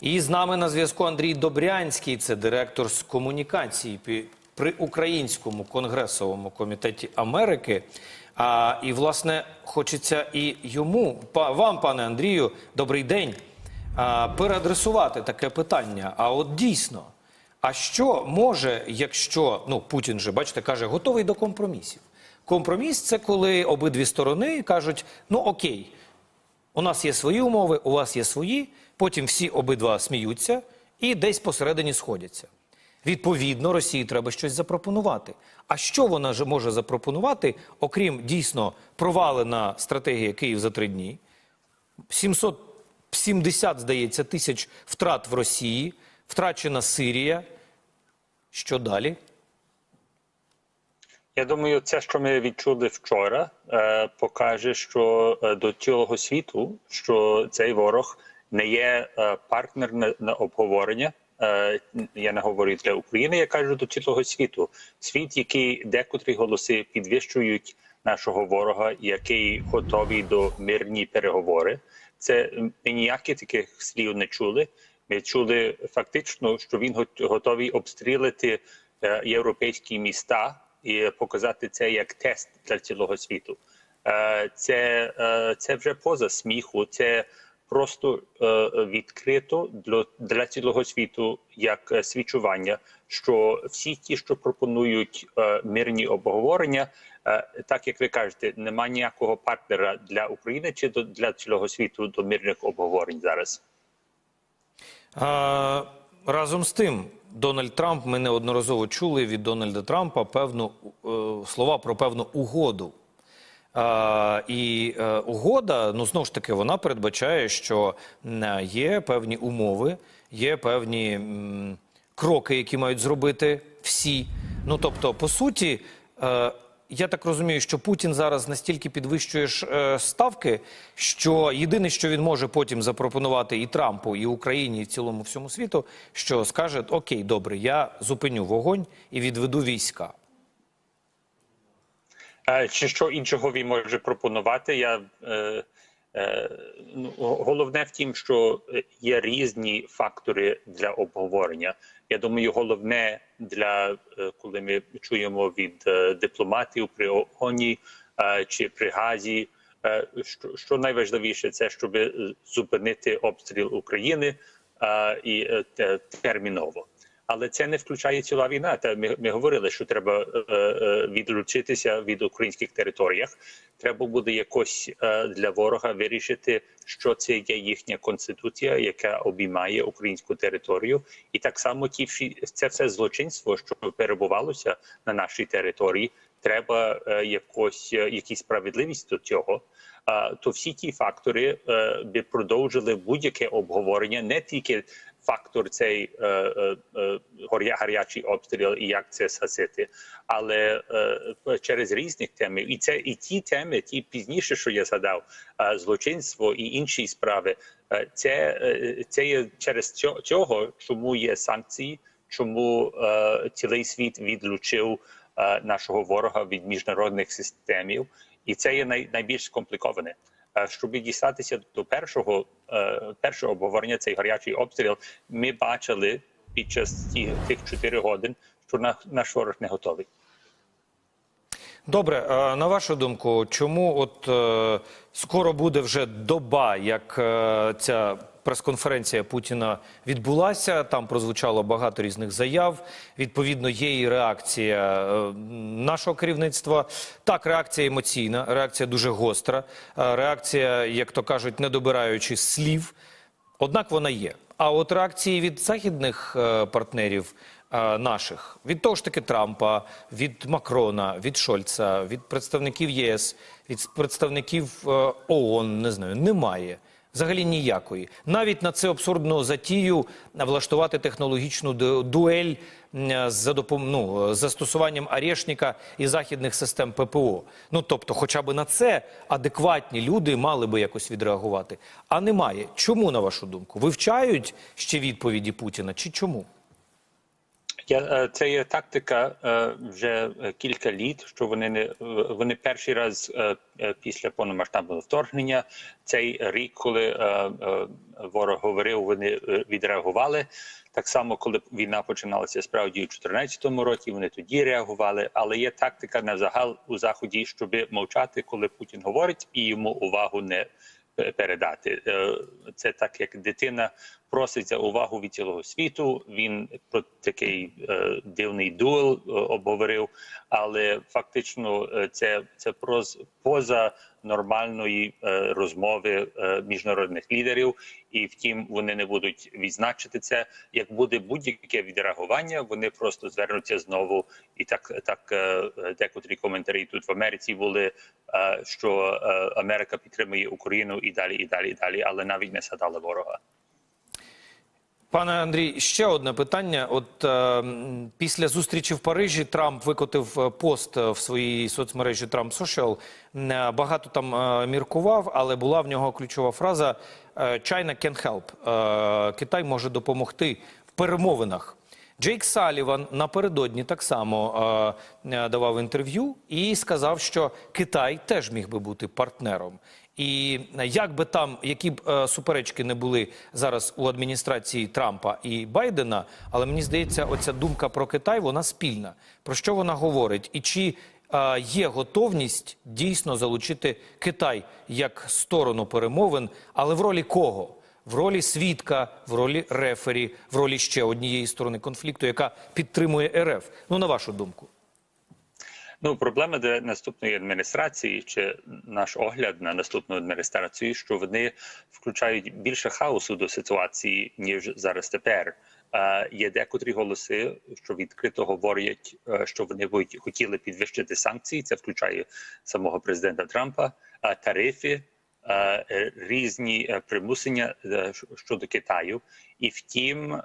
І з нами на зв'язку Андрій Добрянський, це директор з комунікації при Українському конгресовому комітеті Америки. А, і, власне, хочеться і йому, па- вам, пане Андрію, добрий день, а, переадресувати таке питання. А от дійсно, а що може, якщо ну Путін же, бачите, каже, готовий до компромісів. Компроміс це коли обидві сторони кажуть: ну окей, у нас є свої умови, у вас є свої. Потім всі обидва сміються і десь посередині сходяться. Відповідно, Росії треба щось запропонувати. А що вона ж може запропонувати, окрім дійсно провалена стратегія Київ за три дні? 770, здається, тисяч втрат в Росії, втрачена Сирія. Що далі? Я думаю, це, що ми відчули вчора, е, покаже, що е, до цілого світу, що цей ворог не є е, партнер на, обговорення. Я не говорю для України, я кажу до цілого світу. Світ, який декотрі голоси підвищують нашого ворога, який готовий до мирні переговори. Це ми ніяких таких слів не чули. Ми чули фактично, що він гот- готовий обстрілити європейські міста і показати це як тест для цілого світу. Е, Це, е, це вже поза сміху, це просто е, відкрито для, для цілого світу як свідчування, що всі ті, що пропонують мирні обговорення, так як ви кажете, немає ніякого партнера для України чи для цілого світу до мирних обговорень зараз. А, разом з тим, Дональд Трамп, ми неодноразово чули від Дональда Трампа певну е, слова про певну угоду. І е, угода, ну знову ж таки, вона передбачає, що є певні умови, є певні кроки, які мають зробити всі. Ну тобто, по суті, е, я так розумію, що Путін зараз настільки підвищує е, ставки, що єдине, що він може потім запропонувати і Трампу, і Україні, і в цілому всьому світу, що скаже: Окей, добре, я зупиню вогонь і відведу війська. Е, Чи що іншого він може пропонувати? Я е, головне в тім, що є різні фактори для обговорення. Я думаю, головне для е, коли ми чуємо від е, дипломатів при ООНі е, чи при Газі, е, що, найважливіше, це щоб зупинити обстріл України е, і е, терміново. Але це не включає ціла війна. Та ми, ми говорили, що треба е, е, відлучитися від українських територіях. Треба буде якось е, для ворога вирішити, що це є їхня конституція, яка обіймає українську територію, і так само ті всі це все злочинство, що перебувалося на нашій території. Треба е, якось е, якісь справедливість до цього. То всі ті фактори е, би продовжили будь-яке обговорення, не тільки фактор цей е, е, е, гарячий обстріл і як це сасити, але е, через різних теми. І це і ті теми, ті пізніше, що я згадав, е, злочинство і інші справи. Е, це, е, це є через цього, чому є санкції, чому е, цілий світ відлучив е, нашого ворога від міжнародних системів, і це є най, найбільш скомпліковане. Е, Щоб дістатися до першого е, першого обговорення, цей гарячий обстріл, ми бачили під час тих 4 годин, що на- наш ворог не готовий. Добре, е, на вашу думку, чому от скоро буде вже доба, як ця прес-конференція Путіна відбулася? Там прозвучало багато різних заяв. Відповідно, є і реакція е, нашого керівництва. Так, реакція емоційна, реакція дуже гостра, е, реакція, як то кажуть, не добираючи слів. Однак вона є. А от реакції від західних е, партнерів наших, від того ж таки Трампа, від Макрона, від Шольца, від представників ЄС, від представників ООН, не знаю, немає. Взагалі ніякої. Навіть на це абсурдну затію влаштувати технологічну дуель з допом... ну, застосуванням арешника і західних систем ППО. Ну тобто, хоча б на це адекватні люди мали би якось відреагувати. А немає. Чому, на вашу думку? Вивчають ще відповіді Путіна чи чому? Я, е, це є тактика е, вже кілька літ, що вони не е, вони перший раз після повномасштабного вторгнення цей рік, коли ворог говорив, вони відреагували. Так само, коли війна починалася справді у 2014 році, вони тоді реагували. Але є тактика на загал у заході, щоб мовчати, коли Путін говорить, і йому увагу не передати. Це так, як дитина просить за увагу від цілого світу. Він про такий е, дивний дуел е, обговорив, але фактично е, це, це проз, поза нормальної е, розмови е, міжнародних лідерів, і втім вони не будуть відзначити це. Як буде будь-яке відреагування, вони просто звернуться знову. І так так е, декотрі коментарі тут в Америці були, е, що е, Америка підтримує Україну і далі, і далі, і далі, але навіть не згадали ворога. Пане Андрій, ще одне питання. От е, після зустрічі в Парижі Трамп викотив е, пост е, в своїй соцмережі Трамп е, Багато там е, міркував, але була в нього ключова фраза е, «China can help». Е, Китай може допомогти в перемовинах. Джейк Саліван напередодні так само е, е, давав інтерв'ю і сказав, що Китай теж міг би бути партнером. І як би там, які б е, суперечки не були зараз у адміністрації Трампа і Байдена, але мені здається, оця думка про Китай вона спільна. Про що вона говорить? І чи е, є готовність дійсно залучити Китай як сторону перемовин, але в ролі кого? В ролі свідка, в ролі рефері, в ролі ще однієї сторони конфлікту, яка підтримує РФ. Ну на вашу думку. Ну, проблема для наступної адміністрації чи наш огляд на наступну адміністрацію, що вони включають більше хаосу до ситуації ніж зараз тепер. Е, є декотрі голоси, що відкрито говорять, е, що вони хотіли підвищити санкції. Це включає самого президента Трампа, е, тарифи. Е, е, Різні е, примусення щодо Китаю, і втім,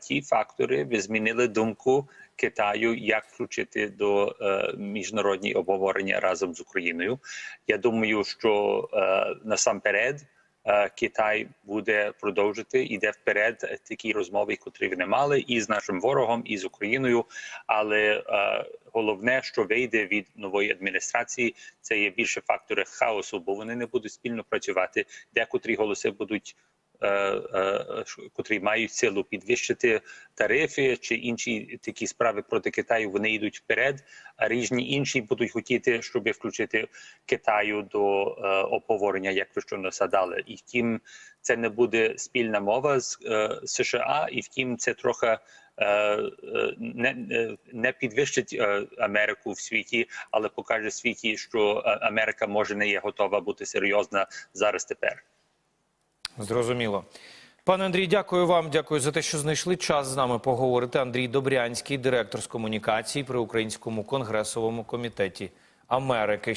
ті фактори змінили думку Китаю, як включити до міжнародні обговорення разом з Україною. Я думаю, що насамперед Китай буде продовжити іде вперед е, такі розмови, котрі вони мали, і з нашим ворогом, і з Україною. Але е, головне, що вийде від нової адміністрації, це є більше фактори хаосу, бо вони не будуть спільно працювати. Декотрі голоси будуть е, е, котрі мають силу підвищити тарифи чи інші такі справи проти Китаю, вони йдуть вперед. А різні інші будуть хотіти, щоб включити Китаю до е, обговорення, як ви щойно згадали. І втім, це не буде спільна мова з е, США, і втім, це трохи. е, е, Не, е, не підвищить е, Америку в світі, але покаже світі, що е, Америка може не є готова бути серйозна зараз тепер. Зрозуміло. Пане Андрій, дякую вам. Дякую за те, що знайшли час з нами поговорити. Андрій Добрянський, директор з комунікації при Українському конгресовому комітеті Америки.